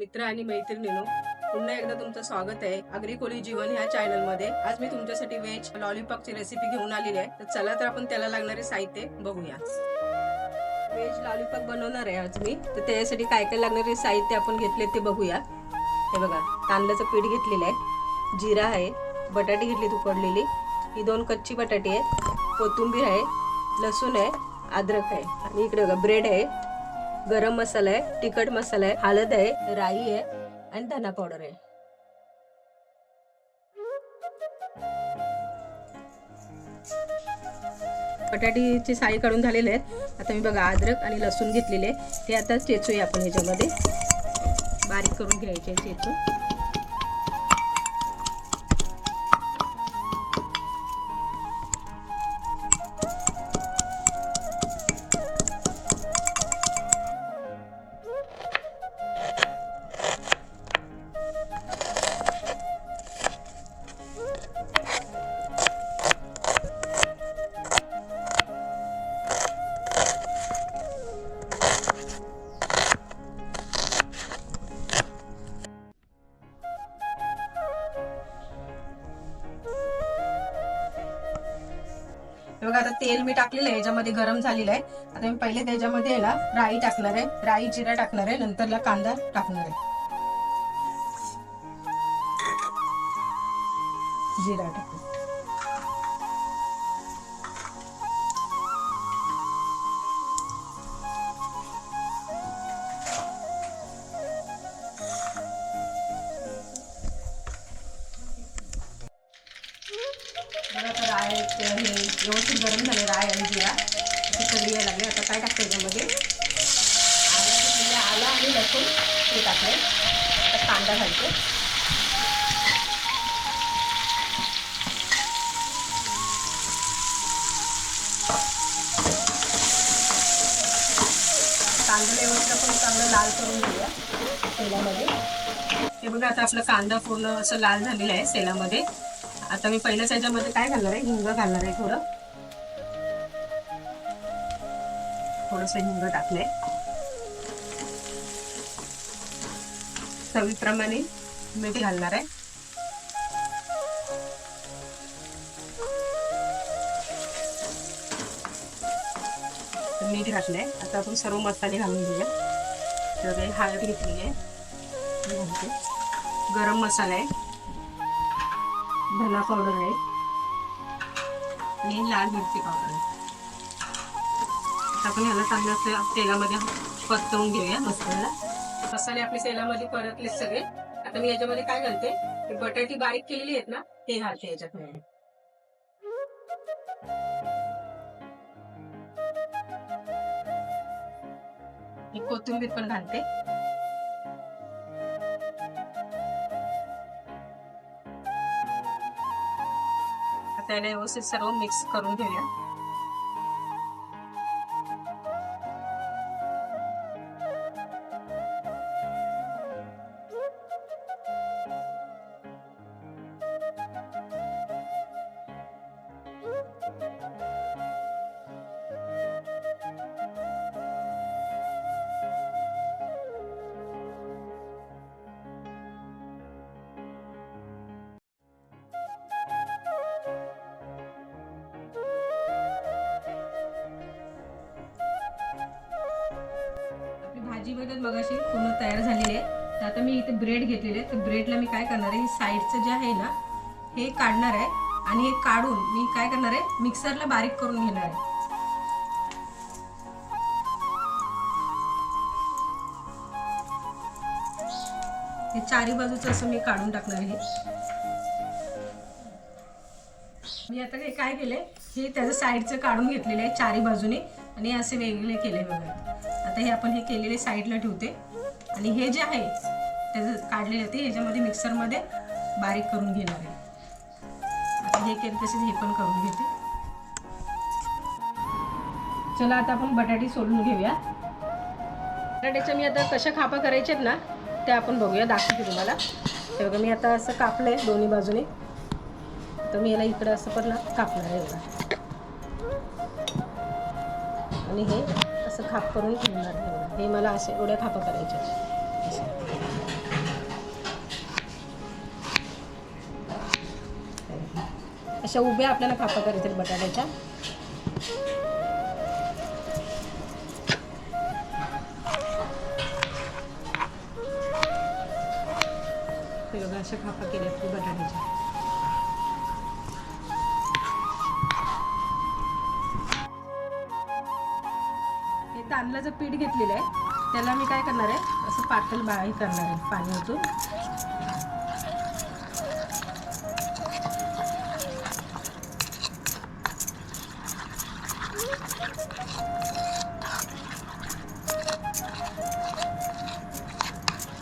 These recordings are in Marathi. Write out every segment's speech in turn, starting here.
मित्र आणि मैत्रिणीनो पुन्हा एकदा तुमचं स्वागत आहे अग्रिकोली जीवन ह्या चॅनलमध्ये आज मी तुमच्यासाठी व्हेज लॉलीपॉपची रेसिपी घेऊन आलेली आहे. तर चला तर आपण त्याला लागणारे साहित्य बघूया. व्हेज लॉलीपॉप बनवणार आहे आज मी. तर त्याच्यासाठी काय काय लागणारे साहित्य आपण घेतले ते बघूया. हे बघा तांदळाचं पीठ घेतलेलं आहे. जिरा आहे बटाटे घेतली उकडलेली. ही दोन कच्ची बटाटी आहे कोथिंबीर आहे लसूण आहे अद्रक आहे. आणि इकडे बघा ब्रेड आहे. गरम मसाला आहे तिखट मसाला आहे हळद आहे राई आहे आणि धना पावडर आहे. बटाटीची साळी काढून झालेले आहेत. आता मी बघा अद्रक आणि लसूण घेतलेले ते आता चेचूया आपण ह्याच्यामध्ये. बारीक करून घ्यायचे चेचू तेल मी टाकलेलं आहे याच्यामध्ये गरम झालेलं आहे. आता मी पहिले त्याच्यामध्ये आहे ना राई टाकणार आहे. राई जिरा टाकणार आहे. नंतरला कांदा टाकणार आहे. जिरा टाकू काय हे व्यवस्थित गरम झाले राय आणि जिरा. असे कढी यायला लागले. आता काय टाकतं याच्यामध्ये? आलं म्हणजे आलं आणि लसूण ते टाकले आता कांदा घालतो. कांदा व्यवस्थित आपण चांगलं लाल करून घेऊया तेलामध्ये. हे बघा आता आपला कांदा पूर्ण असं लाल झालेला आहे तेलामध्ये आता मी पहिल्याच याच्यामध्ये काय घालणार आहे? हिंग घालणार आहे थोडं. थोडस हिंग टाकलंय. चवीप्रमाणे मीठ घालणार आहे. मीठ घातलंय. आता आपण सर्व मसाले घालून घेऊया. तर हळद घेतली आहे. गरम मसाला आहे. धना पावडर आहे. आणि लाल मिरची पावडर आहे. आपण ह्याला चांगलं असं तेलामध्ये परतवून घेऊया मसाल्याला मसाले आपले तेलामध्ये परतले सगळे. आता मी याच्यामध्ये काय घालते? बटाटी बारीक केलेली आहेत ना ते घालते याच्यात कोथिंबीर पण घालते. आता व्यवस्थित सर्व मिक्स करून घेऊया. भाजी बघत मगाशी पूर्ण तयार झालेली आहे. तर आता मी इथे ब्रेड घेतलेले आहे. तर ब्रेडला मी काय करणार आहे? साईडचं जे आहे ना हे काढणार आहे आणि हे काढून मी काय करणार आहे? मिक्सरला बारीक करून घेणार आहे. हे चारी बाजूचं असं मी काढून टाकणार आहे. मी आता हे काय केलंय? हे त्याचं साईडचं काढून घेतलेलं आहे चारी बाजूने. आणि असे वेगवेगळे केले बघा. आता हे आपण हे केलेले साईडला ठेवते. आणि हे जे आहे त्याचं काढलेले ते ह्याच्यामध्ये मिक्सरमध्ये बारीक करून घेणार आहे. आता हे केलं तसेच हे पण करून घेते. चला आता आपण बटाटे सोलून घेऊया. बटाट्याच्या मी आता कशा खापा करायच्यात ना त्या आपण बघूया दाखवते तुम्हाला. हे बघा मी आता असं कापलं आहे दोन्ही बाजूने. तर मी याला इकडं असं पण कापणार आहे बघा. आणि हे असं खाप करून ठेवणार हे मला असे एवढ्या खापं करायचे अशा उभ्या आपल्याला खापा करायचे बटाट्याच्या. तांदळाचं पीठ घेतलेलं आहे. त्याला मी काय करणार आहे? असं पातळ बाळी करणार आहे पाणी ओतून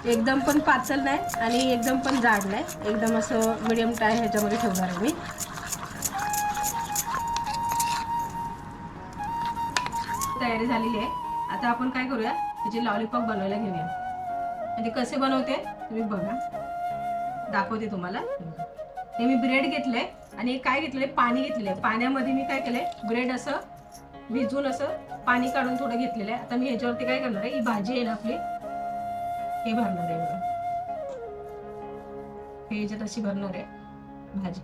एकदम पण पातळ नाही आणि एकदम पण जाड नाही. एकदम असं मिडियम टाय ह्याच्यामध्ये ठेवणार आहे मी. तयारी झालेली आहे. आता आपण काय करूया? त्याचे लॉलीपॉप बनवायला घेऊया. म्हणजे कसे बनवते? तुम्ही बघा. दाखवते तुम्हाला. हे मी ब्रेड घेतलंय आणि काय घेतलंय? पाणी घेतलेलं आहे पाण्यामध्ये मी काय केलंय? ब्रेड असं भिजून असं पाणी काढून थोडं घेतलेलं आहे. आता मी ह्याच्यावरती काय करणार आहे? ही भाजी आहे ना आपली हे भरणार आहे बघा. हे ह्याच्यात अशी भरणार आहे भाजी.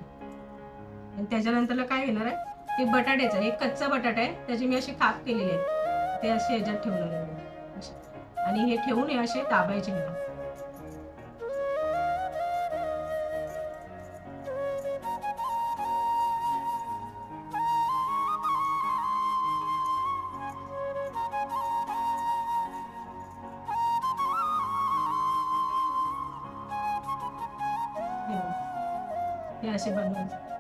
आणि त्याच्यानंतरला काय घेणार आहे? हे बटाट्याचं हे कच्चा बटाटा आहे. त्याची मी अशी काप केलेली आहे. ते असे ह्याच्यात ठेवणार आहे आणि हे ठेवून हे असे दाबायचे हे हे असे बनवायचे.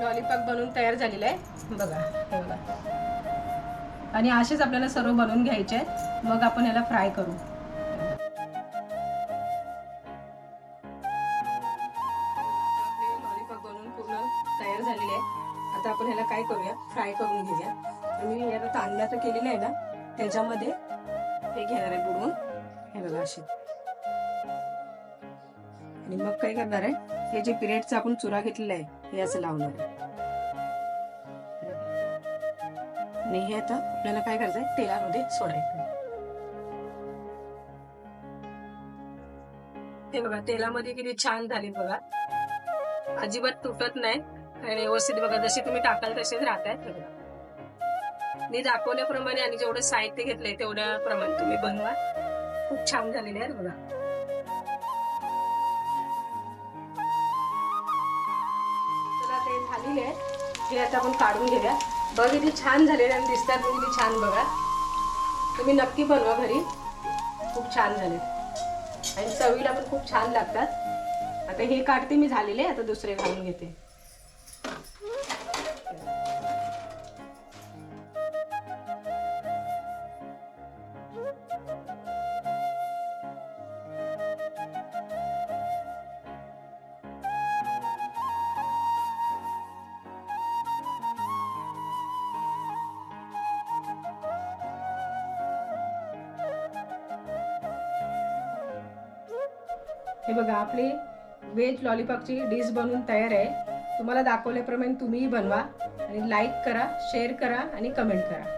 लॉलीपॉप बनवून तयार झालेलं आहे. बघा हे बघा. आणि असेच आपल्याला सर्व बनवून घ्यायचे आहेत. मग आपण ह्याला फ्राय करू. लॉलीपॉप बनवून पूर्ण तयार झालेले आहे आता आपण ह्याला काय करूया? फ्राय करून घेऊया. आणि मी आता तांदळाचं केलेलं आहे ना त्याच्यामध्ये हे घेणार आहे बुडवून. हे बघा असे आणि मग काय करणार आहे? हे जे पिरियडचा आपण चुरा घेतलेला आहे हे असं लावणार. आणि हे आता आपल्याला काय करायचंय? तेलामध्ये सोडायचं हे बघा तेलामध्ये किती छान झाली बघा. अजिबात तुटत नाही. आणि व्यवस्थित बघा जशी तुम्ही टाकाल तसेच राहत आहेत मी दाखवल्याप्रमाणे आणि जेवढं साहित्य घेतलंय तेवढ्या प्रमाणे तुम्ही बनवा. खूप छान झालेले आहेत बघा. झालेले आहेत हे आता आपण काढून घेऊया बघ किती छान झालेले आणि दिसतात तुम्ही ती छान बघा. तुम्ही नक्की बनवा घरी. खूप छान झाले. आणि चवीला पण खूप छान लागतात. आता हे काढते मी झालेले आता दुसरे घालून घेते. हे बघा आपली व्हेज लॉलीपॉपची डिश बनवून तयार आहे. तुम्हाला दाखवल्याप्रमाणे तुम्हीही बनवा आणि लाईक करा शेअर करा आणि कमेंट करा.